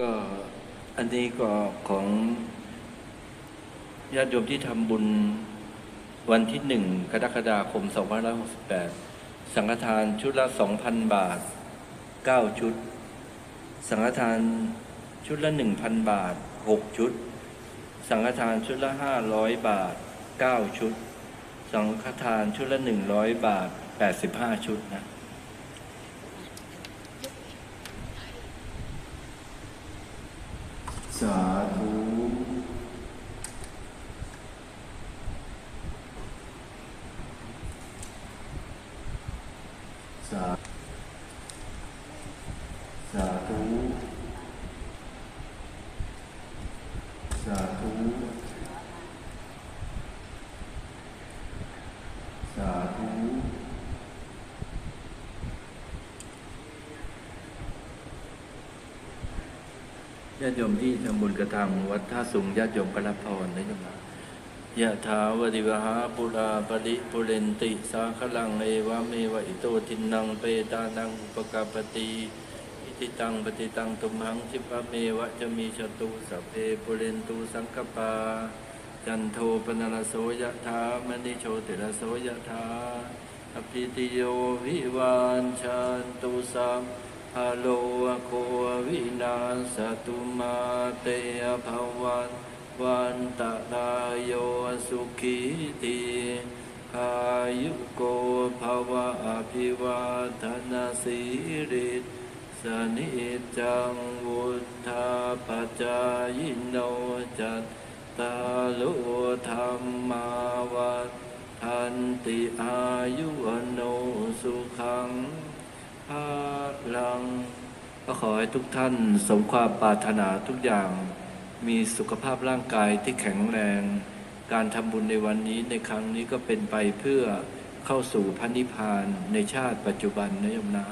ก็อันนี้ก็ของญาติโยมที่ทำบุญวันที่หนึ่งกรกฎาคม 2568 สังฆทานชุดละ 2,000 บาท 9 ชุด สังฆทานชุดละ 1,000 บาท 6 ชุด สังฆทานชุดละ 500 บาท 9 ชุด สังฆทานชุดละ 100 บาท 85 ชุดนะ สาธุสาสาธุสาธุ สาธุ ญาติโยมที่ทำบุญกระทำวัดท่าสูงญาติโยมก็รับพรได้ยังไงยะถาวริวหาปุราปริปุเรนติ สาคลังเอวะเมวะอิโตทินังเปตานังปกาปติอิติตังปฏิตังตุมหังจิปะเมวะจะมีชตุสัพเพปุเรนตุสังกปา จันโทปนรโสยะถามณิโชติรโสยะถาอภิติโยวิวานชันตุสัม ฮาโลโควินาสตุมาเตภวันวันตะรายโยสุขีตีอายุโกภวะอภิวาทนาสิริสนิจังวุธาปจายโนจัตตาลุธรรมาวัทันติอายุวันโนสุขัง ลังก็ขอให้ทุกท่านสมความปรารถนาทุกอย่าง มีสุขภาพร่างกายที่แข็งแรง การทำบุญในวันนี้ในครั้งนี้ก็เป็นไปเพื่อเข้าสู่พระนิพพานในชาติปัจจุบันนะโยมนะ